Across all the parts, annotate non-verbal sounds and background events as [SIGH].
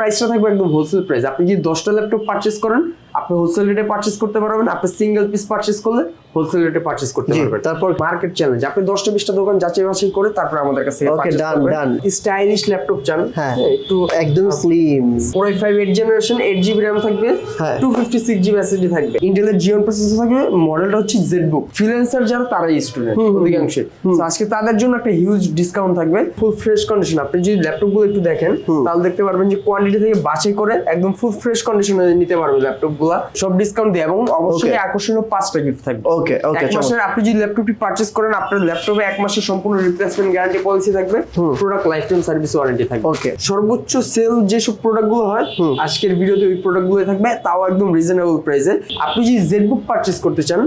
প্রাইসটা থাকবে একদম হোলসেল প্রাইস আপনি যদি দশটা ল্যাপটপ পারচেস করেন, আপনি হোলসেল রেটে পারচেস করতে পারবেন, আপনি সিঙ্গেল পিস পারচেস করলে হোলসেল রেটে পারচেস করতে পারবেন। তারপর? মার্কেট চ্যালেঞ্জ আপনি দশটা বিশটা দোকান যাচাই বাছাই করে তারপর আমাদের কাছে Okay, done, done. Stylish laptop চান। হ্যাঁ একটু একদম slim four i five eight generation eight GB RAM থাকবে। হ্যাঁ। Two fifty six GB SSD থাকবে। ইন্টেলের জিওন প্রসেসর থাকবে। মডেলটা হচ্ছে জেড বুক ফ্রিল্যান্সার যারা তারাই স্টুডেন্ট অধিকাংশে আজকে তাদের জন্য একটা হিউজ ডিসকাউন্ট থাকবে। ফুল ফ্রেশ কন্ডিশন আপনি যদি ল্যাপটপগুলো একটু দেখেন তাহলে দেখতে পারবেন যে কোয়ান্টিটি থেকে বাছাই করে একদম ফুল ফ্রেশ কন্ডিশনে নিতে পারবে ল্যাপটপগুলা সব ডিসকাউন্ট দিয়ে এবং অবশ্যই. আকর্ষণীয় পাঁচটা গিফট থাকবে। ওকে ওকে এক মাসের আপনি যদি ল্যাপটপটি পারচেজ করেন আপনার ল্যাপটপে এক মাসের সম্পূর্ণ রিপ্লেসমেন্ট গ্যারান্টি পলিসি থাকবে। Product life time service warranty থাকবে। Okay. সর্বোচ্চ সেল যেসব প্রোডাক্টগুলো হয় আজকের ভিডিওতে ওই প্রোডাক্টগুলো থাকবে তাও একদম রিজনেবল প্রাইসে আপনি যদি জেডবুক পারচেজ করতে চান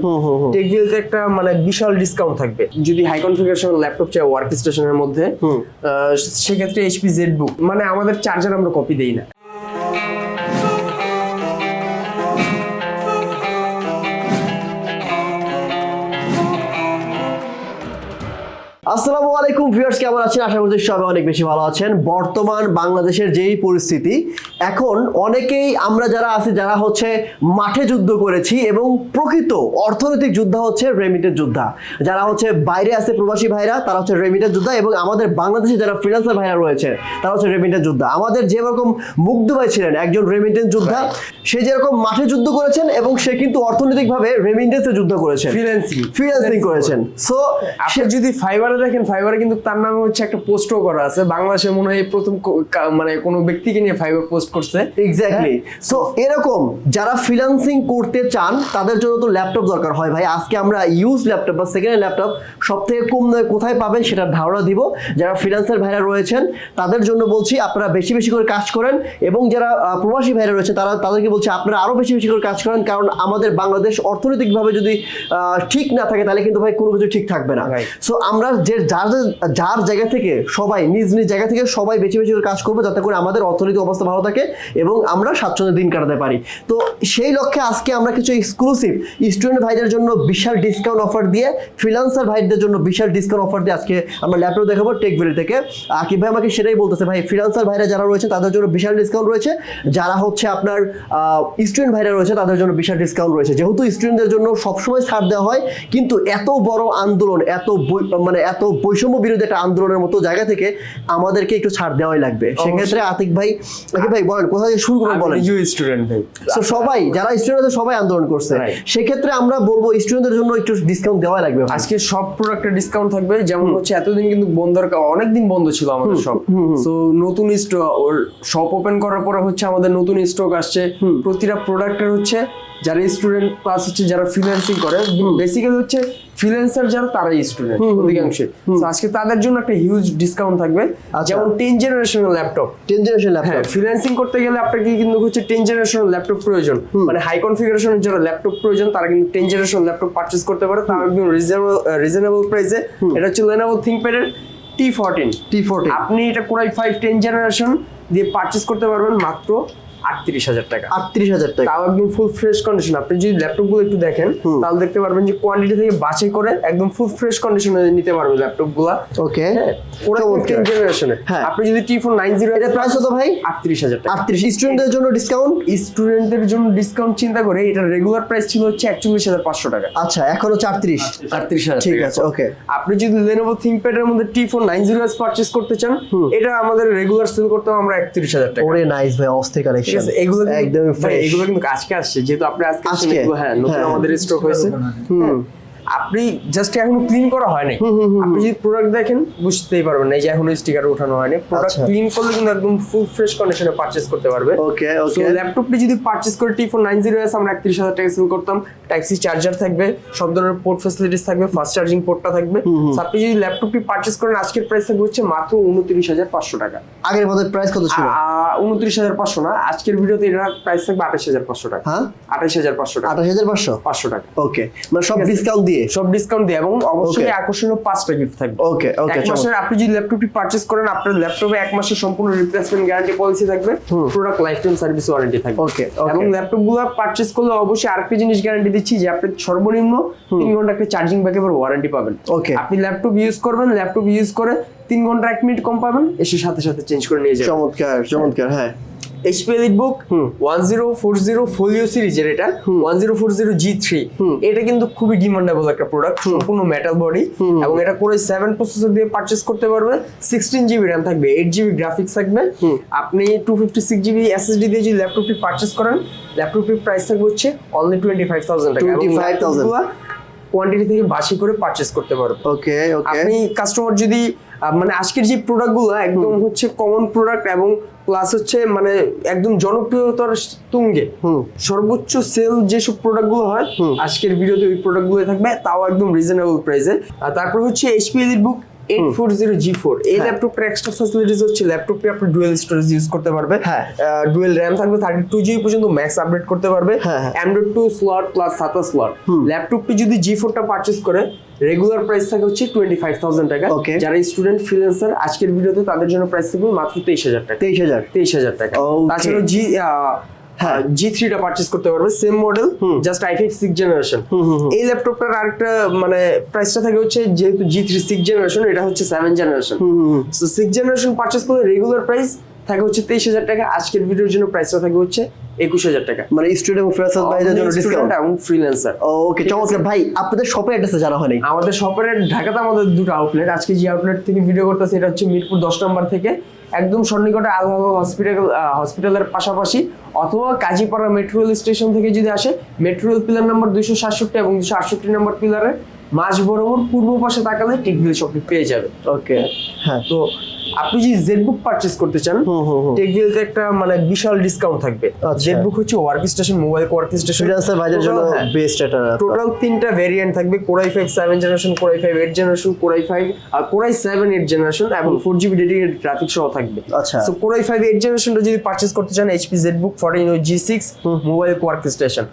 টেকভিলতে একটা মানে বিশাল ডিসকাউন্ট থাকবে। যদি হাই কনফিগারেশন ল্যাপটপ চাই ওয়ার্ক স্টেশনের মধ্যে সেক্ষেত্রে এইচপি জেডবুক মানে আমাদের চার্জার আমরা কপি দেই না। আসসালামু আলাইকুম ভিউয়ার্স কেমন আছেন? আশা করছি সবাই অনেক বেশি ভালো আছেন। বর্তমান বাংলাদেশের যেই পরিস্থিতি এখন অনেকেই আমরা যারা আছি যারা হচ্ছে মাঠে যুদ্ধ করেছি এবং প্রকৃত অর্থনৈতিক যোদ্ধা হচ্ছে রেমিটেড যোদ্ধা। যারা হচ্ছে বাইরে আছে প্রবাসী ভাইরা তারা হচ্ছে রেমিটেড যোদ্ধা এবং আমাদের বাংলাদেশে যারা ফ্রিল্যান্সার ভাইরা রয়েছে তারা হচ্ছে রেমিটেড যোদ্ধা। আমাদের যেরকম মুগ্ধ ভাই ছিলেন একজন রেমিটেন্স যোদ্ধা সে যেরকম মাঠে যুদ্ধ করেছেন এবং সে কিন্তু অর্থনৈতিকভাবে রেমিটেন্সে যুদ্ধ করেছেন। ফ্রিল্যান্সিং ফ্রিল্যান্সিং করেছেন। সো আপনি যদি ফাইবারে দেখেন ফাইবারে কিন্তু তার নামে হচ্ছে একটা পোস্টও করা আছে। বাংলাদেশে মনে হয় প্রথম মানে কোনো ব্যক্তিকে নিয়ে ফাইবার পোস্ট করছে। এক্স্যাক্টলি সো এরকম যারা ফ্রিল্যান্সিং করতে চান তাদের জন্য তো ল্যাপটপ দরকার হয় ভাই। আজকে আমরা ইউজ ল্যাপটপ বা সেকেন্ড ল্যাপটপ সব থেকে কম দামে কোথায় পাবেন সেটা ধারণা দিব। যারা ফ্রিল্যান্সার ভাইরা রয়েছেন তাদের জন্য বলছি আপনারা বেশি বেশি করে কাজ করেন এবং যারা প্রবাসী ভাইরা রয়েছে তারা তাদেরকে বলছি আপনারা আরও বেশি বেশি করে কাজ করেন। কারণ আমাদের বাংলাদেশ অর্থনৈতিকভাবে যদি আহ, ঠিক না থাকে তাহলে কিন্তু ভাই কোনো কিছু ঠিক থাকবে না. সো আমরা যে যার যার জায়গা থেকে সবাই, নিজ নিজ জায়গা থেকে সবাই বেশি করে কাজ করব যাতে করে আমাদের অর্থনৈতিক অবস্থা ভালো থাকে এবং আমরা স্বাচ্ছন্দ্যে দিন কাটাতে পারি। তো সেই লক্ষ্যে আজকে আমরা কিছু এক্সক্লুসিভ স্টুডেন্ট ভাইদের জন্য বিশাল ডিসকাউন্ট অফার দিয়ে ফ্রিলান্সার ভাইদের জন্য বিশাল ডিসকাউন্ট অফার দিয়ে আজকে আমরা ল্যাপটপ দেখাবো টেকভেলি থেকে। আকিব ভাই আমাকে সেটাই বলতেছে, ভাই ফ্রিলান্সার ভাইরা যারা রয়েছে, তাদের জন্য বিশাল ডিসকাউন্ট রয়েছে। যারা হচ্ছে আপনার স্টুডেন্ট ভাইরা রয়েছে, তাদের জন্য বিশাল ডিসকাউন্ট রয়েছে। যেহেতু স্টুডেন্টদের জন্য সবসময় ছাড় দেওয়া হয়, কিন্তু এত বড় আন্দোলন, এত মানে এত বৈষম্য বিরোধী একটা আন্দোলনের মতো জায়গা থেকে আমাদেরকে একটু ছাড় দেওয়াই লাগবে। সেক্ষেত্রে আতিক ভাই আতিক ভাই বলেন কোথা থেকে শুরু করবেন বলেন? স্টুডেন্ট ভাই। সবাই যারা স্টুডেন্ট আছে সবাই আন্দোলন করছে। সেক্ষেত্রে আমরা বলব স্টুডেন্টদের জন্য একটু ডিসকাউন্ট দেওয়াই লাগবে আজকে সব প্রোডাক্টের ডিসকাউন্ট থাকবে। যেমন হচ্ছে এতদিন কিন্তু বন্ধ অনেক দিন বন্ধ ছিল আমাদের সব সো নতুন স্টক শপ ওপেন করার পরে হচ্ছে আমাদের নতুন স্টক আসছে। প্রতিটা প্রোডাক্টের হচ্ছে যারা স্টুডেন্ট প্লাস হচ্ছে যারা ফ্রিল্যান্সিং করে বেসিক্যালি হচ্ছে ফ্রিল্যান্সার যারা তারাই স্টুডেন্ট অধিকাংশে। আজকে তাদের জন্য একটা হিউজ ডিসকাউন্ট থাকবে। আচ্ছা। যেমন টেন জেনারেশনের laptop ten generation laptop freelancing করতে গেলে আপনাকে কিন্তু হচ্ছে টেন জেনারেশন ল্যাপটপ প্রয়োজন। মানে হাই কনফিগারেশনের যারা ল্যাপটপ প্রয়োজন তারা কিন্তু টেন জেনারেশন ল্যাপটপ পারচেজ করতে পারে। তাও একদম রিজনেবল রিজনেবল প্রাইসে এটা হচ্ছে লেনোভো থিংকপ্যাডের টি ফোরটিন T14 আপনি এটা core i five ten generation দিয়ে পারচেজ করতে পারবেন মাত্র আটত্রিশ হাজার টাকা। আটত্রিশ হাজার টাকা। তাও একদম ফুল ফ্রেশ কন্ডিশন আপনি যদি ল্যাপটপগুলো একটু দেখেন তাহলে দেখতে পারবেন যে কোয়ান্টিটি থেকে বাছাই করে একদম ফুল ফ্রেশ কন্ডিশনে নিতে পারবেন ল্যাপটপগুলা। ওকে ওরা। টেন জেনারেশনে হ্যাঁ। আপনি যদি টি ফোর নাইন জিরো এটা প্রাইস কত ভাই? আটত্রিশ হাজার টাকা। আটত্রিশ। স্টুডেন্টদের জন্য ডিসকাউন্ট স্টুডেন্টদের জন্য ডিসকাউন্ট চিন্তা করে এটা রেগুলার প্রাইস ছিল হচ্ছে একচল্লিশ হাজার পাঁচশো টাকা। আচ্ছা এখন হচ্ছে আটত্রিশ। আটত্রিশ হাজার ঠিক আছে ওকে আপনি যদি লেনোভো থিংকপ্যাড এর মধ্যে T four nine zero purchase করতে চান এটা আমাদের রেগুলার সেল করতে আমরা একত্রিশ হাজার টাকা। ওরে নাইস ভাই অস্থির ঠিক আছে এগুলো একদম একদমই এগুলো কিন্তু আজকে আসছে যেহেতু আপনি আজকে আসছেন, হ্যাঁ নতুন হ্যাঁ। আমাদের স্ট্রোক হয়েছে হ্যাঁ। আপনি জাস্ট এখনও ক্লিন করা হয়নি। আপনি যদি প্রোডাক্ট দেখেন বুঝতেই পারবেন না এই যে এখনও স্টিকার ওঠানো হয়নি। প্রোডাক্ট আচ্ছা। ক্লিন করলে কিন্তু একদম ফুল ফ্রেশ কন্ডিশনে পারচেস করতে পারবে। ওকে ওকে ল্যাপটপটি যদি পারচেস করে T four nine zero S আমরা একত্রিশ হাজার টাকা সেল করতাম। টাইপসি চার্জার থাকবে সব ধরনের পোর্ট ফ্যাসিলিটিস থাকবে ফাস্ট চার্জিং পোর্টটা থাকবে। আপনি যদি ল্যাপটপটি পারচেস করেন আজকের প্রাইস থাকবে হচ্ছে মাত্র উনত্রিশ হাজার পাঁচশো টাকা। আগের আমাদের প্রাইস কত ছিল? উনত্রিশ হাজার পাঁচশো না আজকের ভিডিওতে এটা প্রাইস থাকবে আঠাশ হাজার পাঁচশো টাকা। হ্যাঁ? আঠাশ হাজার পাঁচশো টাকা। আঠাশ হাজার পাঁচশো? পাঁচশো টাকা। ওকে মানে সব। ডিসকাউন্ট দিয়ে। সব ডিসকাউন্ট দিয়ে এবং অবশ্যই আকর্ষণীয় পাঁচটা গিফট থাকবে। ওকে ওকে এক মাসের আপনি যদি ল্যাপটপটি পারচেস করেন আপনার ল্যাপটপে এক মাসের সম্পূর্ণ রিপ্লেসমেন্ট গ্যারান্টি পলিসি থাকবে। Product life time service warranty থাকবে। Okay. এবং ল্যাপটপগুলো পারচেস করলে অবশ্যই আরেকটা জিনিস গ্যারান্টি দিচ্ছি যে আপনি সর্বনিম্ন তিন ঘণ্টা একটা চার্জিং ব্যাকআপের ওয়ারেন্টি পাবেন। Okay. আপনি ল্যাপটপ ইউজ করবেন ল্যাপটপ ইউজ করে তিন ঘণ্টা এক মিনিট কম পাবেন এসে সাথে সাথে চেঞ্জ করে নিয়ে যাবেন। চমৎকার চমৎকার হ্যাঁ। HP EliteBook one zero four zero folio সিরিজের এটা one zero four zero G three এটা কিন্তু খুবই ডিমান্ডেবল একটা প্রোডাক্ট সম্পূর্ণ মেটাল বডি এবং এটা করে সেভেন প্রসেসর দিয়ে পারচেস করতে পারবে সিক্সটিন জিবি র্যাম থাকবে এইট জিবি গ্রাফিক্স থাকবে। আপনি two fifty six GB SSD দিয়ে যদি ল্যাপটপটি পারচেস করেন ল্যাপটপটির প্রাইস থাকবে হচ্ছে অনলি টোয়েন্টি ফাইভ থাউজেন্ড টাকা কোয়ান্টিটি থেকে বাসি করে পারচেস করতে পারবে ওকে ওকে আপনি কাস্টমার যদি মানে আজকের যে প্রোডাক্টগুলো একদম হচ্ছে কমন প্রোডাক্ট এবং প্লাস হচ্ছে মানে একদম জনপ্রিয়তার তুঙ্গে। হুম। সর্বোচ্চ সেল যেসব প্রোডাক্টগুলো হয় আজকের ভিডিওতে ওই প্রোডাক্টগুলো থাকবে তাও একদম রিজনেবল প্রাইসে আর তারপর হচ্ছে HP EliteBook eight four zero G four এই হ্যাঁ। ল্যাপটপটার এক্সট্রা ফ্যাসিলিটিস হচ্ছে ল্যাপটপে আপনি ডুয়েল স্টোরেজ ইউজ করতে পারবে। হ্যাঁ। ডুয়েল র্যাম থাকবে থার্টি টু জিবি পর্যন্ত ম্যাক্স আপডেট করতে পারবে। হ্যাঁ, হ্যাঁ। Android two slot plus SATA slot ল্যাপটপটি যদি জি ফোরটা পারচেস করে রেগুলার প্রাইস থাকে হচ্ছে টোয়েন্টি ফাইভ থাউজেন্ড টাকা। Okay. যারা স্টুডেন্ট ফ্রিল্যান্সার আজকের ভিডিওতে তাদের জন্য প্রাইস থাকবে মাত্র তেইশ হাজার টাকা। তেইশ হাজার। তেইশ হাজার টাকা. তাছাড়া জি হ্যাঁ। জি থ্রিটা পারচেস করতে পারবে same model just i five six generation এই ল্যাপটপটার আরেকটা মানে প্রাইসটা থাকে হচ্ছে যেহেতু জি থ্রি সিক্স জেনারেশন এটা হচ্ছে seven generation so six generation purchase করলে রেগুলার প্রাইস থাকে হচ্ছে তেইশ হাজার টাকা। আজকের ভিডিওর জন্য প্রাইসটা থাকে হচ্ছে একুশ হাজার টাকা। মানে স্টুডেন্ট এবং ভাইদের জন্য ডিসকাউন্ট এবং ফ্রিল্যান্সার ওকে চমৎকার। ভাই আপনাদের শপের অ্যাড্রেসে জানা হয়নি। আমাদের শপের ঢাকাতে আমাদের দুটো আউটলেট আজকে যে আউটলেট থেকে ভিডিও করতেছে এটা হচ্ছে মিরপুর দশ নম্বর থেকে একদম সন্নিকটে আল্লাহ হসপিটাল হসপিটালের পাশাপাশি। অথবা কাজীপাড়া মেট্রো রেল স্টেশন থেকে যদি আসে মেট্রো রেল পিলার নাম্বার দুইশো সাতষট্টি এবং দুশো আটষট্টি নম্বর পিলারের মাঝ বরাবর পূর্ব পাশে তাকালে টেকভিল শপটি পেয়ে যাবে। ওকে হ্যাঁ। তো আপনি যদি জেডবুক পারচেস করতে চান। টেকভিলতে একটা মানে বিশাল ডিসকাউন্ট থাকবে। আচ্ছা। জেডবুক হচ্ছে work station mobile work station freelancer ভাইদের জন্য বেস্ট এটা টোটাল তিনটা ভেরিয়েন্ট থাকবে core i five seven generation core i five eight generation core i five R core i seven eight generation এবং ফোর জিবি ডেডিকেটেড গ্রাফিক সহ থাকবে। আচ্ছা। So core i five eight জেনারেশনটা যদি purchase করতে চান HP ZBook fourteen G six mobile work station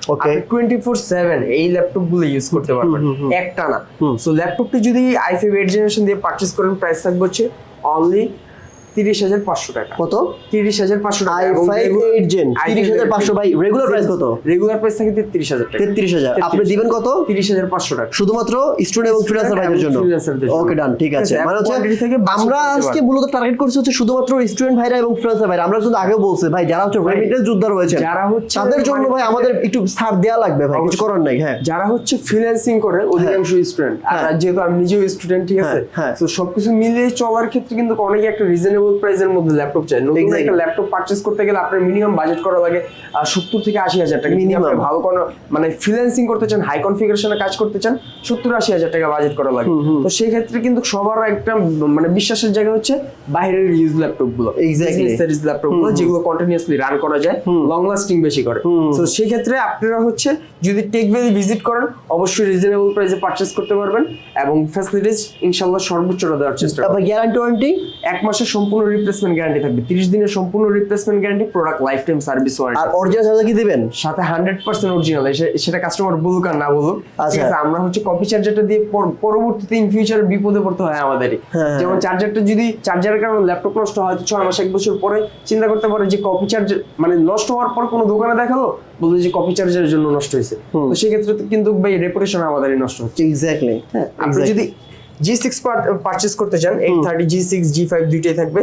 four seven এই ল্যাপটপগুলো use করতে পারবেন। একটা না। সো ল্যাপটপটি যদি আই ফাইভ এইট জেনারেশন দিয়ে পারচেস করেন প্রাইস থাকবে হচ্ছে অনলি তিরিশ হাজার পাঁচশো টাকা। কত? তিরিশ হাজার পাঁচশো আই ফাইভ এইট জেন। তিরিশ হাজার পাঁচশো ভাই রেগুলার প্রাইস কত? রেগুলার প্রাইস থাকে তেত্রিশ হাজার তেত্রিশ হাজার। আপনি দিবেন কত? তিরিশ হাজার পাঁচশো টাকা। শুধুমাত্র স্টুডেন্ট এবং ফ্রিল্যান্সার ভাইদের জন্য? ওকে ডান ঠিক আছে মানে হচ্ছে আমরা আজকে মূলত টার্গেট করছি হচ্ছে শুধুমাত্র স্টুডেন্ট ভাইরা এবং ফ্রিল্যান্সার ভাইরা। আমরা কিন্তু আগেও বলছি ভাই যারা হচ্ছে রেমিটেন্স যোদ্ধা রয়েছে যারা হচ্ছে তাদের জন্য মানে- ভাই আমাদের একটু ছাড় দেওয়া লাগবে ভাই কিছু। করার নাই হ্যাঁ। যারা হচ্ছে ফ্রিল্যান্সিং করে অধিকাংশ স্টুডেন্ট আর হ্যাঁ। যেহেতু আমি নিজেও স্টুডেন্ট ঠিক আছে? হ্যাঁ, হ্যাঁ। তো সবকিছু মিলিয়ে চলার ক্ষেত্রে কিন্তু অনেকে একটা রিজনেবল প্রাইসের মধ্যে ল্যাপটপ চাই। নতুন একটা ল্যাপটপ পারচেস করতে গেলে আপনার মিনিমাম বাজেট করা লাগে সত্তর থেকে আশি হাজার টাকা। Minimum. আপনি ভালো কোনো মানে ফ্রিল্যান্সিং করতে চান হাই কনফিগারেশনে কাজ করতে চান সত্তর আশি হাজার টাকা বাজেট করা লাগে। তো সেই ক্ষেত্রে কিন্তু সবার একটা মানে বিশ্বাসের জায়গা হচ্ছে বাইরের ইউজ ল্যাপটপগুলো। Exactly. সিরিজ ল্যাপটপগুলো যেগুলো কন্টিনিউসলি রান করা যায় লং লাস্টিং বেশি করে। তো সেই ক্ষেত্রে আপনারা হচ্ছে যদি টেক ভ্যালি ভিজিট করেন অবশ্যই রিজনেবল প্রাইসে পারচেস করতে পারবেন এবং ফ্যাসিলিটিস ইনশাল্লাহ সর্বোচ্চটা দেওয়ার চেষ্টা তারপর গ্যারান্টি ওয়ারেন্টি এক মাসের সম্পূর্ণ রিপ্লেসমেন্ট গ্যারান্টি থাকবে। তিরিশ দিনের সম্পূর্ণ replacement guarantee product life time service warranty আর অরিজিনাল চার্জার কি দিবেন? সাথে হান্ড্রেড পার্সেন্ট অরিজিনাল সেটা কাস্টমার বলুক আর না বলুক। ঠিক আচ্ছা। আছে আমরা হচ্ছে কপি চার্জারটা দিয়ে পরবর্তীতে ইন ফিউচারে বিপদে পড়তে হয় আমাদেরই। হ্যাঁ, যেমন চার্জারটা যদি চার্জারের কারণে ল্যাপটপ নষ্ট হয় তো ছয় মাস এক বছর পরে চিন্তা করতে পারে যে কপি চার্জার মানে নষ্ট হওয়ার পর কোনো দোকানে দেখাল? যে কপি জন্য নষ্ট হয়েছে। তো সেক্ষেত্রে কিন্তু ভাই রেপুটেশন আমাদেরই নষ্ট হচ্ছে। এক্স্যাক্টলি হ্যাঁ আপনি যদি জি সিক্স পারচেস করতে চান eight thirty G six G five দুইটাই থাকবে।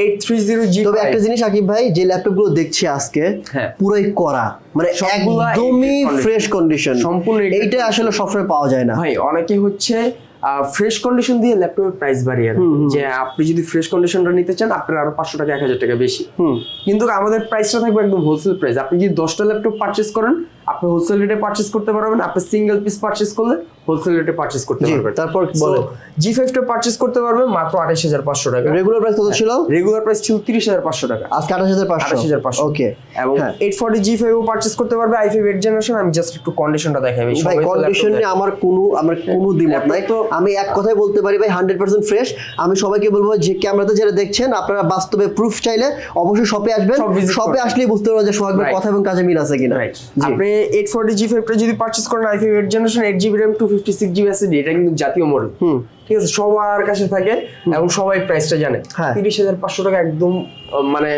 এইট থ্রি জিরো জি তবে একটা জিনিস আকিব ভাই যে ল্যাপটপগুলো দেখছি আজকে হ্যাঁ। পুরোই করা মানে একদমই ফ্রেশ কন্ডিশন সম্পূর্ণ এইটা আসলে সবসময় পাওয়া যায় না। ভাই অনেকে হচ্ছে ফ্রেশ কন্ডিশন দিয়ে ল্যাপটপের প্রাইস বাড়িয়ে আর যে আপনি যদি ফ্রেশ কন্ডিশনটা নিতে চান আপনার আরও পাঁচশো টাকা এক হাজার টাকা বেশি। কিন্তু আমাদের প্রাইসটা থাকবে একদম হোলসেল প্রাইস আপনি যদি দশটা ল্যাপটপ পারচেস করেন আপনি হোলসেল রেটে পারচেস করতে পারবেন আপনি সিঙ্গেল পিস পারচেস করলে হোলসেল রেটে পারচেস করতে পারবেন। তারপর বলেন। জি ফাইভটা পারচেস করতে পারবেন মাত্র আঠাশ হাজার পাঁচশো টাকা। রেগুলার প্রাইস কত ছিল? রেগুলার প্রাইস ছিল তিরিশ হাজার পাঁচশো টাকা। আজকে আঠাশ হাজার পাঁচশো। আঠাশ হাজার পাঁচশো। ওকে এবং হ্যাঁ। এইট ফর্টি জি ফাইভও পারচেস করতে পারবে আই ফাইভ এইট জেনারেশন আমি জাস্ট একটু কন্ডিশনটা দেখাই ভাই কন্ডিশন নিয়ে আমার কোনো আমার কোনো দ্বিমত নাই। তো আমি এক কথাই বলতে পারি ভাই হান্ড্রেড পার্সেন্ট ফ্রেশ আমি সবাইকে বলব যে ক্যামেরাতে যারা দেখছেন আপনারা বাস্তবে প্রুফ চাইলে অবশ্যই শপে আসবেন। শপে আসলেই বুঝতে পারবেন যে সোহাগের কথা এবং কাজে মিল আছে কিনা। আপনি এইট ফোর্টি জি ফাইভটা যদি পারচেস করেন i five eight generation eight GB RAM two fifty six GB SSD এটা কিন্তু জাতীয় মডেল হুম। ঠিক আছে? সবার কাছে থাকে এবং সবাই প্রাইসটা জানে। হ্যাঁ। তিরিশ হাজার পাঁচশো টাকা একদম মানে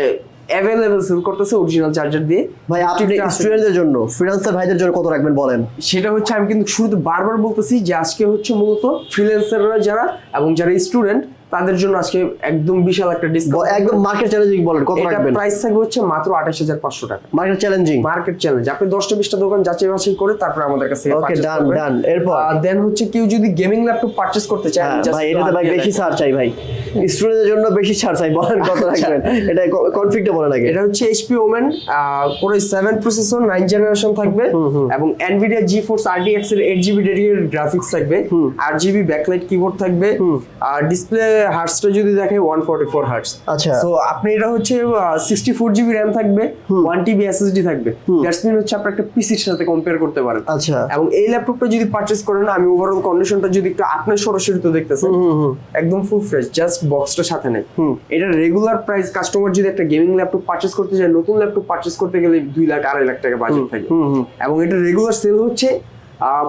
অ্যাভেলেবেল সেল করতেছে অরিজিনাল চার্জার দিয়ে। ভাই আপনি স্টুডেন্টদের জন্য ফ্রিল্যান্সার ভাইদের জন্য কত রাখবেন বলেন? সেটা হচ্ছে আমি কিন্তু শুরুতে বারবার বলতেছি যে আজকে হচ্ছে মূলত ফ্রিল্যান্সাররা যারা এবং যারা স্টুডেন্ট তাদের জন্য আজকে একদম বিশাল একটা ডিসকাউন্ট একদম মার্কেট চ্যালেঞ্জিং বলেন কত এটা রাখবেন? প্রাইস থাকবে হচ্ছে মাত্র আঠাশ হাজার পাঁচশো টাকা। মার্কেট চ্যালেঞ্জিং মার্কেট চ্যালেঞ্জ আপনি দশটা বিশটা দোকান যাচাই বাছাই করে তারপর আমাদের কাছে ওকে ডান ডান এরপর? আর দেন হচ্ছে কেউ যদি গেমিং ল্যাপটপ পারচেজ করতে চায় হ্যাঁ, ভাই এটাতে ভাই বেশি ছাড় চাই ভাই। স্টুডেন্টের জন্য বেশি ছাড় চাই বলেন কত রাখবেন? এটা কনফিগটা বলেন আগে এটা হচ্ছে HP Omen core seven processor nine generation থাকবে এবং জি ফোর্স আরডিএক্স এর এইট জিবি ডেডিকেটেড গ্রাফিক্স থাকবে। আট জিবি ব্যাকলাইট কিবোর্ড থাকবে। আর ডিসপ্লে হার্টসটা যদি দেখে ওয়ান ফোর্টি ফোর হার্টস। আচ্ছা। তো আপনি এটা হচ্ছে সিক্সটি ফোর জিবি র্যাম থাকবে ওয়ান টিবি এসএসডি থাকবে। দ্যাটস মিন হচ্ছে আপনি একটা পিসির সাথে কম্পেয়ার করতে পারেন। আচ্ছা। এবং এই ল্যাপটপটা যদি পারচেজ করেন আমি ওভারঅল কন্ডিশনটা যদি একটু আপনার সরাসরি তো দেখতেছেন একদম ফুল ফ্রেশ জাস্ট বক্সটা সাথে নেই। এটা রেগুলার প্রাইস কাস্টমার যদি একটা গেমিং ল্যাপটপ পারচেজ করতে চায় নতুন ল্যাপটপ পারচেজ করতে গেলে দুই লাখ আড়াই লাখ টাকা বাজেট থাকে। এবং এটা রেগুলার সেল হচ্ছে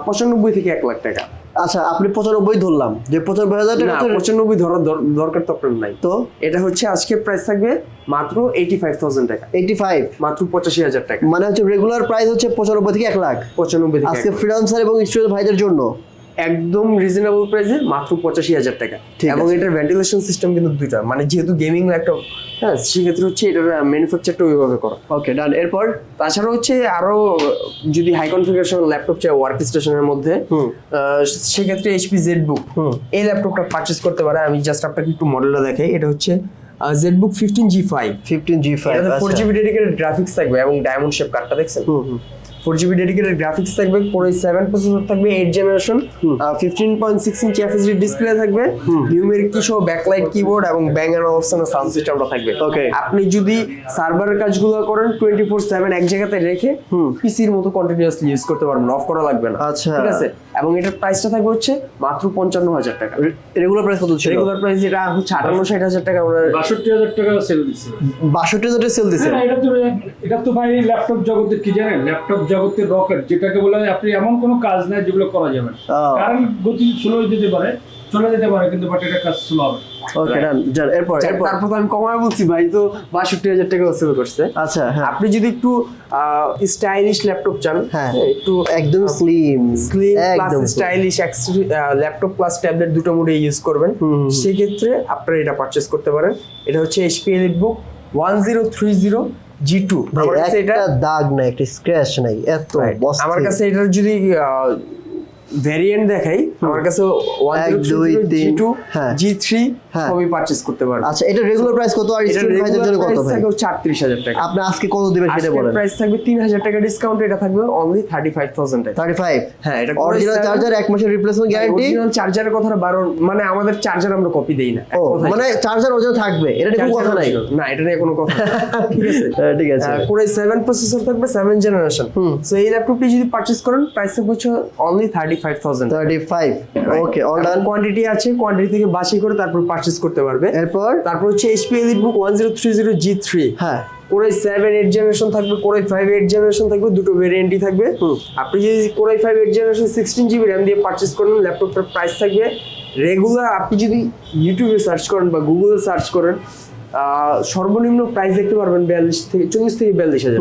পঁচানব্বই থেকে এক লাখ টাকা। আচ্ছা আপনি পঁচানব্বই ধরলাম। যে পঁচানব্বই হাজার টাকা পঁচানব্বই ধরার দর- দরকার তো আপনার নাই। তো? এটা হচ্ছে আজকে প্রাইস থাকবে মাত্র এইটি ফাইভ থাউজেন্ড টাকা। এইটি ফাইভ মাত্র পঁচাশি হাজার টাকা। মানে হচ্ছে রেগুলার প্রাইস হচ্ছে পঁচানব্বই থেকে এক লাখ। পঁচানব্বই আজকে ফ্রিডান্সার ফ্রিলান্সার এবং স্টুডেন্ট ভাইদের জন্য। একদম রিজনেবল প্রাইসে মাত্র পঁচাশি হাজার টাকা। ঠিক এবং এটার ভেন্টিলেশন সিস্টেম কিন্তু দুইটা। মানে যেহেতু গেমিং ল্যাপটপ হ্যাঁ সেক্ষেত্রে হচ্ছে এটার ম্যানুফ্যাকচারটা ওইভাবে করা। ওকে ডান এরপর? তাছাড়া হচ্ছে আরও যদি হাই কনফিগারেশন ল্যাপটপ চাই ওয়ার্ক স্টেশনের মধ্যে সেক্ষেত্রে এইচপি জেড বুক হুম। এই ল্যাপটপটা পারচেস করতে পারে। আমি জাস্ট আপনাকে একটু মডেলটা দেখাই। এটা হচ্ছে ZBook fifteen G five fifteen G five four GB dedicated graphics থাকবে এবং ডায়মন্ড শেপ কার্ডটা দেখছেন? ফোর জিবি ডেডিকেটেড গ্রাফিক্স থাকবে কোরে সেভেন প্রসেসর থাকবে eight generation fifteen point six inch FSD display থাকবে নিউমেরিক কি সহ ব্যাকলাইট কিবোর্ড এবং ব্যাং and option sound সিস্টেমটা থাকবে। Okay. আপনি যদি সার্ভারের কাজগুলো করেন টোয়েন্টি ফোর সেভেন এক জায়গাতে রেখে পিসির মতো কন্টিনিউয়াসলি ইউজ করতে পারবেন অফ করা লাগবে না। আচ্ছা। ঠিক আছে? এবং এটার প্রাইসটা থাকবে হচ্ছে মাত্র পঞ্চান্ন হাজার টাকা। রেগুলার প্রাইস কত ছিল? রেগুলার প্রাইস এটা হচ্ছে আটান্ন ষাট হাজার টাকা আমরা বাষট্টি হাজার টাকা সেল দিচ্ছে। বাষট্টি হাজার সেল দিছে হ্যাঁ, এটা তো এটা তো ভাই ল্যাপটপ জগতের কি জানেন? ল্যাপটপ জগতের রকেট যেটাকে বলে আপনি এমন কোনো কাজ নাই যেগুলো করা যাবে। কারণ গতি স্লো যেতে পারে চলে যেতে পারে কিন্তু বাট এটা কাজ স্লো হবে। ওকে ডান ডান এরপর এরপর। তারপর আমি কমায় বলছি ভাই তো বাষট্টি হাজার টাকা সেল করছে। আচ্ছা হ্যাঁ। আপনি যদি একটু স্টাইলিশ ল্যাপটপ চান হ্যাঁ। একটু একদম স্লিম স্লিম প্লাস একদম স্টাইলিশ ল্যাপটপ প্লাস ট্যাবলেট দুটো মোডে ইউজ করবেন। হুম। সেক্ষেত্রে আপনারা এটা পারচেস করতে পারেন। এটা হচ্ছে HP EliteBook one zero three zero G two আমার কাছে এটা একটা দাগ নাই একটা স্ক্র্যাচ নাই এত আমার কাছে এটার যদি ভেরিয়েন্ট দেখাই আমার কাছে ওয়ান এক, দুই, জি তিন, টু হ্যাঁ। G three. সবই করতে পারবেন আচ্ছা এটা রেগুলার প্রাইস কত আর স্টুডেন্ট ভাইদের জন্য কত ভাই? টাকা। আপনি আজকে কত দিবেন সেটা বলেন। প্রাইস থাকবে তিন হাজার টাকা ডিসকাউন্ট এটা থাকবে অনলি থার্টি ফাইভ থাউজেন্ড টাকা। থার্টি ফাইভ হ্যাঁ এটা অরিজিনাল চার্জার এক মাসের রিপ্লেসমেন্ট গ্যারান্টি অরিজিনাল চার্জারের কথাটা বারো মানে আমাদের চার্জার আমরা কপি দেই না মানে চার্জার অরিজিনাল থাকবে এটা কোনো কথা নাই? না এটা নিয়ে কোনো কথা। [LAUGHS] ঠিক আছে? হ্যাঁ, ঠিক আছে। কোরে সেভেন প্রসেসর থাকবে সেভেন জেনারেশন সো এই ল্যাপটপটি যদি পারচেস করেন প্রাইস থাকবে হচ্ছে only thirty okay all done quantity আছে কোয়ান্টিটি থেকে বাছাই করে তারপর করতে পারবে। এরপর? তারপর হচ্ছে হ্যাঁ। Core i seven eight generation থাকবে core i five eight generation থাকবে দুটো ভেরিয়েন্টই থাকবে। আপনি যদি core i five eight generation sixteen GB RAM দিয়ে পারচেস করেন ল্যাপটপটার প্রাইস থাকবে। রেগুলার আপনি যদি ইউটিউবে সার্চ করেন বা গুগলে সার্চ করেন সর্বনিম্ন প্রাইস দেখতে পারবেন বিয়াল্লিশ থেকে চল্লিশ থেকে বিয়াল্লিশ হাজার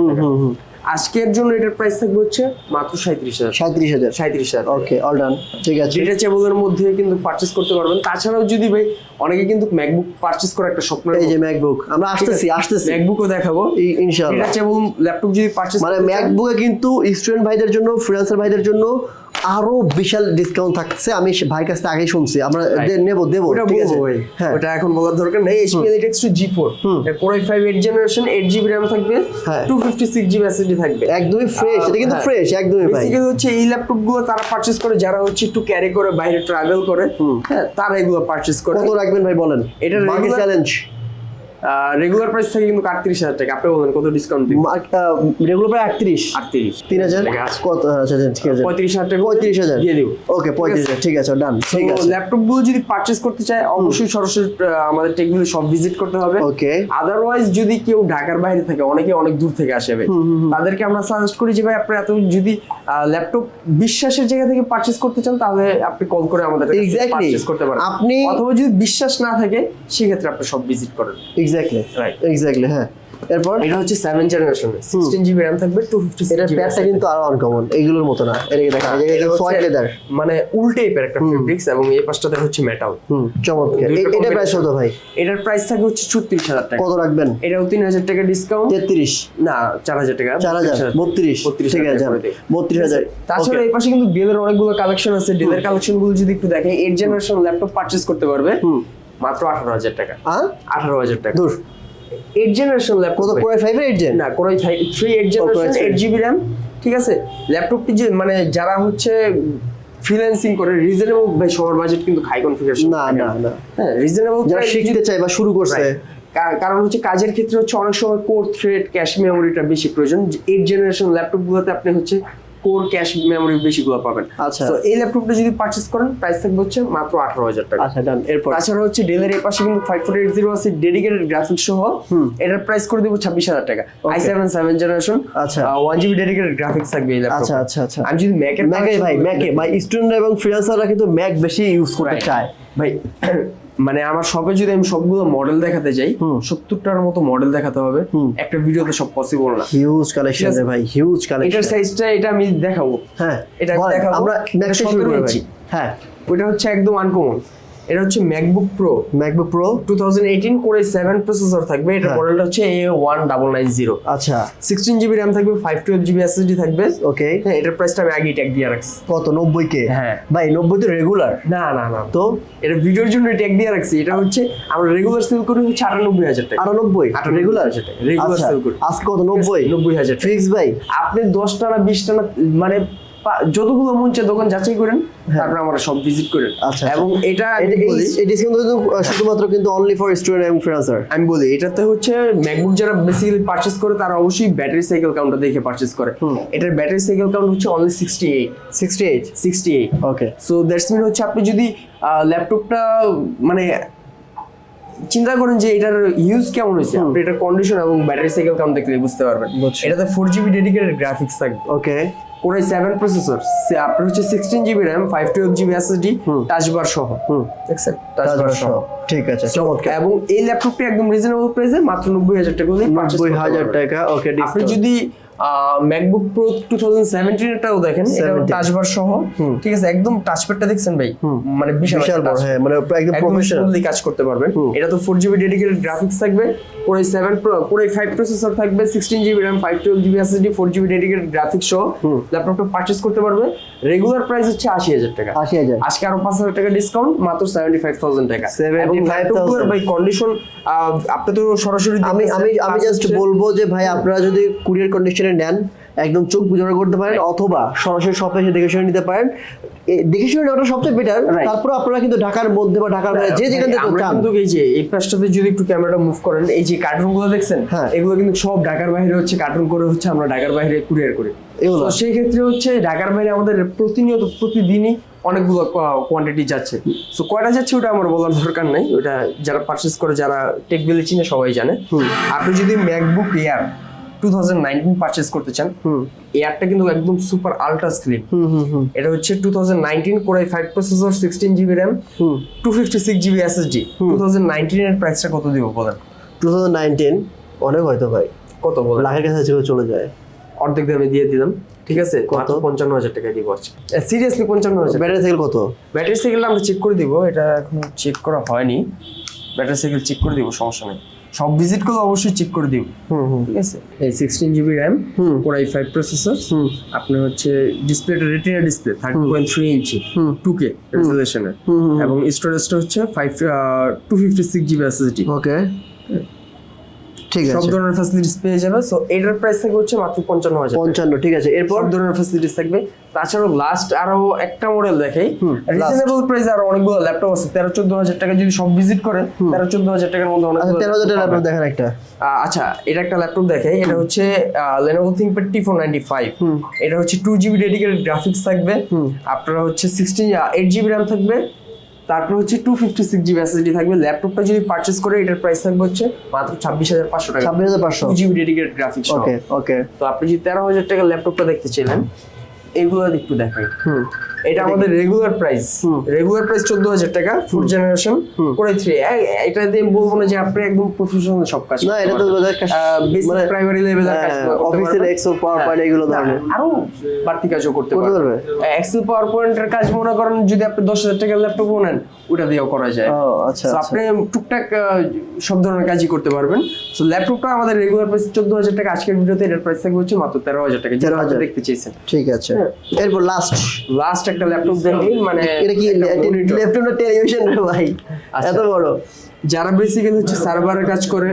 আজকের জন্য এটার প্রাইস থাকবে হচ্ছে মাত্র সাঁত্রিশ হাজার। সাঁত্রিশ হাজার। সাঁত্রিশ হাজার। ওকে অল ডান ঠিক আছে। ডিটাচেবলের মধ্যে কিন্তু পারচেস করতে পারবেন। তাছাড়াও যদি ভাই অনেকে কিন্তু ম্যাকবুক পারচেস করার একটা স্বপ্ন এই যে ম্যাকবুক আমরা আসতেছি আসতেছি। ম্যাকবুকও দেখাবো। ইনশাআল্লাহ। ডিটাচেবল ল্যাপটপ যদি পারচেস মানে ম্যাকবুকে কিন্তু স্টুডেন্ট ভাইদের জন্য ফ্রিল্যান্সার ভাইদের জন্য আরও বিশাল ডিসকাউন্ট থাকছে আমি ভাইয়ের কাছ থেকে আগেই শুনছি। আমরা নেব দেবো ঠিক আছে? হ্যাঁ। ওটা এখন বলার দরকার নেই। HP elite x two G four core i five eight generation eight GB RAM থাকবে হ্যাঁ। Two fifty six GB SSD থাকবে। একদমই ফ্রেশ এটা কিন্তু হ্যাঁ। ফ্রেশ একদমই ভাই। বেসিক্যালি হচ্ছে এই ল্যাপটপগুলো তারা পারচেস করে যারা হচ্ছে একটু ক্যারি করে বাইরে ট্রাভেল করে হ্যাঁ তারা এগুলো পারচেস করে। কত রাখবেন ভাই বলেন? এটা চ্যালেঞ্জ রেগুলার প্রাইস থাকে কিন্তু আটত্রিশ হাজার টাকা। আপনি বলেন কত ডিসকাউন্ট রেগুলার প্রায় আটত্রিশ। আটত্রিশ। তিন হাজার? কত আচ্ছা ঠিক আছে। পঁয়ত্রিশ হাজার টাকা। পঁয়ত্রিশ হাজার। দিয়ে দিব। ওকে পঁয়ত্রিশ হাজার ঠিক আছে ডান ঠিক আছে। যদি পারচেস করতে চায় অবশ্যই সরাসরি আমাদের টেকগুলো সব ভিজিট করতে হবে। ওকে আদারওয়াইজ যদি কেউ ঢাকার বাইরে থাকে অনেকে অনেক দূর থেকে আসে ভাই। তাদেরকে আমরা সাজেস্ট করি যে ভাই আপনি এত যদি ল্যাপটপ বিশ্বাসের জায়গা থেকে পারচেস করতে চান তাহলে আপনি কল করে আমাদের. পারচেস করতে পারেন। আপনি- অথবা যদি বিশ্বাস না থাকে সেক্ষেত্রে আপনি সব ভিজিট করেন। Exactly Right. এক্স্যাক্টলি হ্যাঁ। এরপর? এটা হচ্ছে seven generation sixteen GB RAM থাকবে টু ফিফটি প্যাকটা কিন্তু আরও আনকমন এইগুলোর মতো না। এটাকে দেখা যায় এটা সোয়াইট লেদার মানে উল্টে একটা ফেব্রিক্স এবং এই পাশটাতে হচ্ছে মেটাল হুম চমৎকার। এটা প্রাইস। কত ভাই? এটার প্রাইস থাকবে হচ্ছে ছত্রিশ হাজার টাকা। কত রাখবেন? এটাও তিন হাজার টাকা ডিসকাউন্ট তেত্রিশ। না চার হাজার টাকা। চার হাজার বত্রিশ। বত্রিশ ঠিক আছে করে দিই। বত্রিশ হাজার। তাছাড়া এই পাশে কিন্তু ডেলের অনেকগুলো কালেকশন আছে। ডেলের কালেকশনগুলো যদি একটু দেখেন এইট জেনারেশন ল্যাপটপ পারচেজ করতে পারবে। হুম। মাত্র আঠারো হাজার টাকা। আঠারো হাজার টাকা। দূর। এইট জেনারেশন কত laptop core i five eight gen না core i three eight generation eight GB RAM ঠিক আছে? ল্যাপটপটি যে মানে যারা হচ্ছে ফ্রিল্যান্সিং করে রিজনেবল ভাই সবার বাজেট কিন্তু হাই কনফিগারেশন না না না। হ্যাঁ রিজনেবল যারা শিখতে চায় বা শুরু করছে। কারণ হচ্ছে কাজের ক্ষেত্রে হচ্ছে অনেক সময় কোর থ্রেড ক্যাশ মেমোরিটা বেশি প্রয়োজন। এইট জেনারেশন ল্যাপটপ গুলোতে আপনি হচ্ছে কোর ক্যাশ মেমোরি বেশিগুলো পাবেন। আচ্ছা। তো এই ল্যাপটপটা যদি পারচেস করেন প্রাইস থাকবে হচ্ছে মাত্র আঠারো হাজার টাকা। আচ্ছা ডান এরপর? তাছাড়া হচ্ছে ডেলের এর পাশে কিন্তু ফাইভ ফোর এইট জিরো আছে ডেডিকেটেড গ্রাফিক্স সহ। এটার প্রাইস করে দিব ছাব্বিশ হাজার টাকা। আই সেভেন সেভেন জেনারেশন আচ্ছা। ওয়ান জিবি ডেডিকেটেড গ্রাফিক্স থাকবে এই ল্যাপটপ আচ্ছা আচ্ছা আচ্ছা। আমি যদি ম্যাকে ম্যাকে ভাই ম্যাকে ভাই স্টুডেন্ট এবং ফ্রিল্যান্সাররা কিন্তু ম্যাক বেশি ইউজ করতে চায়। ভাই মানে আমার শপে যদি আমি সবগুলো মডেল দেখাতে যাই। সত্তরটার মতো মডেল দেখাতে হবে। একটা ভিডিওতে সব পসিবল না হিউজ কালেকশন ভাই হিউজ কালেকশন এটার সাইজটা এটা আমি দেখাবো হ্যাঁ এটা দেখাবো। আমরা নেক্সট শুরু 17 করি ভাই ইঞ্চি। হ্যাঁ ওটা হচ্ছে একদম আনকমন এটা হচ্ছে MacBook Pro MacBook Pro two thousand eighteen করে সেভেন প্রসেসর থাকবে। এটা হ্যাঁ। মডেলটা হচ্ছে A one double nine zero আচ্ছা। সিক্সটিন জিবি র্যাম থাকবে ফাইভ টুয়েলভ জিবি এসএসডি থাকবে। ওকে হ্যাঁ এটার প্রাইসটা আমি আগেই ট্যাগ দিয়ে রাখছি। কত? নব্বই কে হ্যাঁ। ভাই নব্বই তো রেগুলার না না না। তো? এটা ভিডিওর জন্য ট্যাগ দিয়ে রাখছি। এটা হচ্ছে আমরা রেগুলার সেল করি হচ্ছে আটানব্বই হাজার টাকা। আটানব্বই? রেগুলার টাকা। Regular sell করি। আজকে কত? নব্বই? নব্বই হাজার। ফিক্স ভাই। আপনি দশটা না বিশটা না মানে যতগুলো মন চায় দোকান যাচাই করেন তারপরে আমরা সব ভিজিট করেন। হ্যাঁ। আচ্ছা, এবং এটা এই ডিসকাউন্ট কিন্তু শুধুমাত্র কিন্তু অনলি ফর স্টুডেন্ট এবং ফ্রিল্যান্সার আমি বলি এটাতে হচ্ছে ম্যাকবুক যারা বেসিক্যালি পারচেস করে তারা অবশ্যই ব্যাটারি সাইকেল কাউন্টটা দেখে পারচেস করে। এটার ব্যাটারি সাইকেল কাউন্ট হচ্ছে only sixty eight sixty eight sixty eight okay so that's mean হচ্ছে আপনি যদি ল্যাপটপটা মানে চিন্তা করেন যে এটার ইউজ কেমন হয়েছে আপনি এটার কন্ডিশন এবং ব্যাটারি সাইকেল কাউন্ট দেখলে বুঝতে পারবেন। এটাতে ফোর জিবি ডেডিকেটেড গ্রাফিক্স থাকবে। ওকে কোরাই সেভেন প্রসেসর আপনার হচ্ছে sixteen GB RAM five twelve GB SSD touch bar সহ। হুম। দেখছেন? টাচ বার সহ। ঠিক আছে। চমৎকার। এবং এই ল্যাপটপটি একদম রিজনেবল প্রাইসে মাত্র নব্বই হাজার টাকা নব্বই হাজার টাকা ওকে আপনি যদি ম্যাকবুক প্রো টু থাউজেন্ড সেভেন্টিনটাও দেখেন এটা টাচ বার সহ। ঠিক আছে একদম টাচপ্যাডটা দেখছেন ভাই? মানে বিশাল বিশাল বড় হ্যাঁ মানে একদম প্রফেশনাল কাজ করতে পারবেন। এটা তো ফোর জিবি ডেডিকেটেড গ্রাফিক্স থাকবে পুরো সেভেন প্রো পুরো ফাইভ প্রসেসর থাকবে sixteen GB RAM five twelve GB SSD four GB dedicated graphics সহ। ল্যাপটপটা পারচেস করতে পারবে। রেগুলার প্রাইস হচ্ছে আশি হাজার টাকা। আশি হাজার। আজকে আরও পাঁচ হাজার টাকা ডিসকাউন্ট মাত্র সেভেন্টি ফাইভ থাউজেন্ড টাকা 75,000 ভাই কন্ডিশন আপনি তো সরাসরি আমি আমি আমি জাস্ট বলব যে ভাই আপনারা যদি কুরিয়ার কন্ডিশনে নেন একদম চোখ বুঝানো করতে পারেন অথবা সরাসরি শপে এসে দেখে শুনে নিতে পারেন। দেখে শুনে নেওয়াটা সবচেয়ে বেটার তারপর আপনারা কিন্তু ঢাকার মধ্যে বা ঢাকার বাইরে যে যেখান থেকে চান। কিন্তু এই যে এই পাশটাতে যদি একটু ক্যামেরাটা মুভ করেন এই যে কার্টুনগুলো দেখছেন? হ্যাঁ। এগুলো কিন্তু সব ঢাকার বাইরে হচ্ছে কার্টুন করে হচ্ছে আমরা ঢাকার বাইরে কুরিয়ার করি। এগুলো? সেই ক্ষেত্রে হচ্ছে ঢাকার বাইরে আমাদের প্রতিনিয়ত প্রতিদিনই অনেকগুলো কোয়ান্টিটি যাচ্ছে। তো কয়টা যাচ্ছে ওটা আমার বলার দরকার নাই। ওটা যারা পারচেস করে যারা টেক বিলে চিনে সবাই জানে। আপনি যদি MacBook Air two thousand nineteen purchase করতে চান হুম। এয়ারটা কিন্তু একদম সুপার আলট্রা স্লিম হুম হুম হুম। এটা হচ্ছে two thousand nineteen core i five processor sixteen GB RAM hmm. Two fifty six GB SSD two thousand নাইনটিনের প্রাইসটা কত দিব বলেন? টু থাউজেন্ড নাইনটিন অনেক হয়তো ভাই। কত বলেন? লাখের কাছে চলে যায়। অর্ধেক দামে দিয়ে দিলাম ঠিক আছে? কত? পঞ্চান্ন হাজার টাকা দিব সিরিয়াসলি পঞ্চান্ন হাজার। ব্যাটারি সাইকেল কত? ব্যাটারি সাইকেলটা আমরা চেক করে দিব এটা এখন চেক করা হয়নি। ব্যাটারি সাইকেল চেক করে দিব সমস্যা নেই। সব ভিজিট করলে অবশ্যই চেক করে দিও। হুম হুম। ঠিক আছে? এই সিক্সটিন জিবি র্যাম হুম। কোরাই ফাইভ প্রসেসর হুম। আপনার হচ্ছে ডিসপ্লেটা retina display thirty point three inch হুম। টু কে রেজুলেশনের হুম, হুম, এবং স্টোরেজটা হচ্ছে five two fifty six GB SSD okay ঠিক সব ধরনের ফ্যাসিলিটিস পেয়ে যাবে। সো এটার প্রাইস থাকবে হচ্ছে মাত্র পঞ্চান্ন হাজার। পঞ্চান্ন ঠিক আছে। এরপর? সব ধরনের ফ্যাসিলিটিস থাকবে। তাছাড়াও লাস্ট আরও একটা মডেল দেখাই। রিজনেবল প্রাইস আর অনেকগুলো ল্যাপটপ আছে। তেরো চোদ্দ হাজার টাকা যদি সব ভিজিট করেন তেরো চোদ্দ হাজার টাকার মধ্যে অনেক আচ্ছা তেরো হাজার টাকা আপনার দেখেন একটা। আচ্ছা এটা একটা ল্যাপটপ দেখাই। এটা হচ্ছে Lenovo ThinkPad T four ninety five এটা হচ্ছে টু জিবি ডেডিকেটেড গ্রাফিক্স থাকবে। আপনার হচ্ছে সিক্সটিন এইট জিবি র্যাম থাকবে। তারপর হচ্ছে two fifty six GB SSD থাকবে। ল্যাপটপটা যদি পারচেস করে এটার প্রাইস থাকবে হচ্ছে মাত্র ছাব্বিশ হাজার পাঁচশো টাকা। ছাব্বিশ হাজার পাঁচশো। GB dedicated graphics okay okay তো আপনি যদি তেরো হাজার টাকার ল্যাপটপটা দেখতে চাইলেন এগুলো একটু দেখাই। হুম। এটা আমাদের রেগুলার প্রাইস রেগুলার প্রাইস চোদ্দ হাজার টাকা ফুড জেনারেশন করে থ্রি এটা দিয়ে বলব না যে আপনি একদম প্রফেশনাল সব কাজ না এটা তো মানে প্রাইমারি লেভেলের কাজ অফিসের এক্সেল পাওয়ার পয়েন্ট এগুলো ধরনের। আরও বাড়তি কাজও করতে পারবে? এক্সেল পাওয়ার পয়েন্টের কাজ মনে করেন যদি আপনি দশ হাজার টাকার ল্যাপটপ নেন ওটা দিয়েও করা যায়। আচ্ছা আচ্ছা। আপনি টুকটাক সব ধরনের কাজই করতে পারবেন। তো ল্যাপটপটা আমাদের রেগুলার প্রাইস চোদ্দ হাজার টাকা। আজকের ভিডিওতে এটার প্রাইস থাকবে হচ্ছে মাত্র তেরো হাজার টাকা যেটা আপনি 13,000 দেখতে চেয়েছেন। ঠিক আছে। এরপর লাস্ট লাস্ট একটা ল্যাপটপ দেখি মানে এটা কি টেলিভিশন রে ভাই? আচ্ছা। এত বড়। যারা বেসিক্যালি হচ্ছে সার্ভারের কাজ করে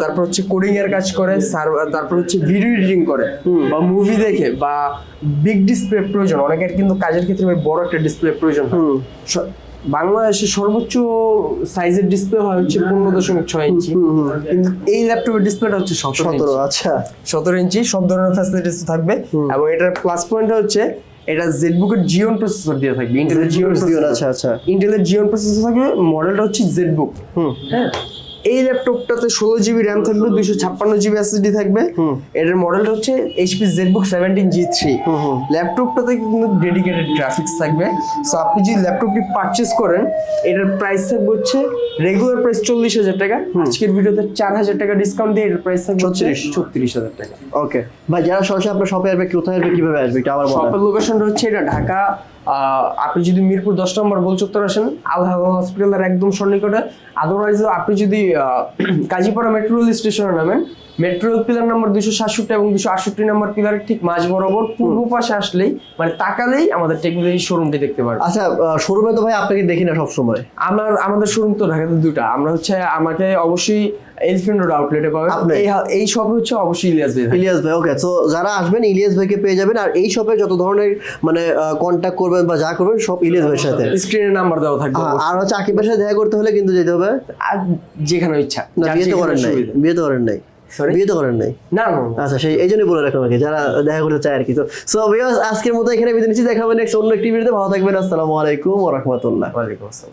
তারপর হচ্ছে কোডিং এর কাজ করে সার্ভার তারপর হচ্ছে ভিডিও এডিটিং করে বা মুভি দেখে বা বিগ ডিসপ্লে প্রয়োজন। অনেকের কিন্তু কাজের ক্ষেত্রে বড় একটা ডিসপ্লে প্রয়োজন হয়। হুম। বাংলাদেশে সর্বোচ্চ সাইজের ডিসপ্লে হয় হচ্ছে পনেরো দশমিক ছয় ইঞ্চি কিন্তু এই ল্যাপটপের ডিসপ্লেটা হচ্ছে সতেরো আচ্ছা। সতেরো ইঞ্চি সব ধরনের ফ্যাসিলিটিস থাকবে। এবং এটার প্লাস পয়েন্ট হচ্ছে এটা জেডবুকের জিওন প্রসেসর দিয়ে থাকবে ইন্টেলের জিওন আচ্ছা আচ্ছা। ইন্টেলের জিওন প্রসেসর থাকবে মডেলটা হচ্ছে জেডবুক হুম। হ্যাঁ? এই ল্যাপটপটাতে ষোলো জিবি র্যাম থাকবে দুইশো ছাপ্পান্ন জিবি এসএসডি থাকবে। এটার মডেলটা হচ্ছে HP ZBook seventeen G three ল্যাপটপটাতে কিন্তু ডেডিকেটেড গ্রাফিক্স থাকবে। সো আপনি যদি ল্যাপটপটি পারচেস করেন এটার প্রাইস থাকবে হচ্ছে রেগুলার প্রাইস চল্লিশ হাজার টাকা। আজকের ভিডিওতে চার হাজার টাকা ডিসকাউন্ট দিয়ে এটার প্রাইস থাকবে ছত্রিশ। ছত্রিশ হাজার টাকা। ওকে ভাই যারা সরাসরি আপনার শপে আসবে কোথায় আসবে কীভাবে আসবে এটা আবার শপের লোকেশনটা হচ্ছে এটা ঢাকা আপনি যদি মিরপুর দশ নম্বর গোলচত্বর আসেন আল হাওয়া হসপিটালের একদম সন্নিকটে। আদারওয়াইজ আপনি যদি [CLEARS THROAT] কাজীপাড়া মেট্রো রেল স্টেশনে নামেন মেট্রো রেল পিলার নাম্বার দুশো সাতষট্টি এবং দুশো আটষট্টি নম্বর পিলারের ঠিক মাঝ বরাবর পূর্ব পাশে আসলেই মানে তাকালেই আমাদের টেকনোলজি শোরুমটি দেখতে পারবেন। আচ্ছা শোরুমে তো ভাই আপনাকে দেখি না সবসময়। আমার আমাদের শোরুম তো ঢাকাতে দুটা আমরা হচ্ছে আমাকে অবশ্যই এলিফেন্ট রোড আউটলেটে পাবেন এই এই শপে হচ্ছে অবশ্যই ইলিয়াস ভাই। ইলিয়াস ভাই ওকে তো যারা আসবেন ইলিয়াস ভাইকে পেয়ে যাবেন আর এই শপে যত ধরনের মানে কন্ট্যাক্ট করবেন বা যা করবেন সব ইলিয়াস ভাইয়ের সাথে। স্ক্রিনে নাম্বার দেওয়া থাকবে হ্যাঁ, আর হচ্ছে আকিবের সাথে দেখা করতে হলে কিন্তু যেতে হবে। যেখানে ইচ্ছা না বিয়ে তো করেন নাই। বিয়ে তো করেন নাই? বিয়ে তো করেন নাই। না। আচ্ছা সেই এই জন্যই বলে রাখলাম যারা দেখা করতে চায় আর কি। তো সো আজকের মতো এখানে বিদায় নিচ্ছি দেখাবেন নেক্সট অন্য একটি ভিডিওতে ভালো থাকবেন আসসালামু আলাইকুম ওয়া রাহমাতুল্লাহ। ওয়ালাইকুম আসসালাম।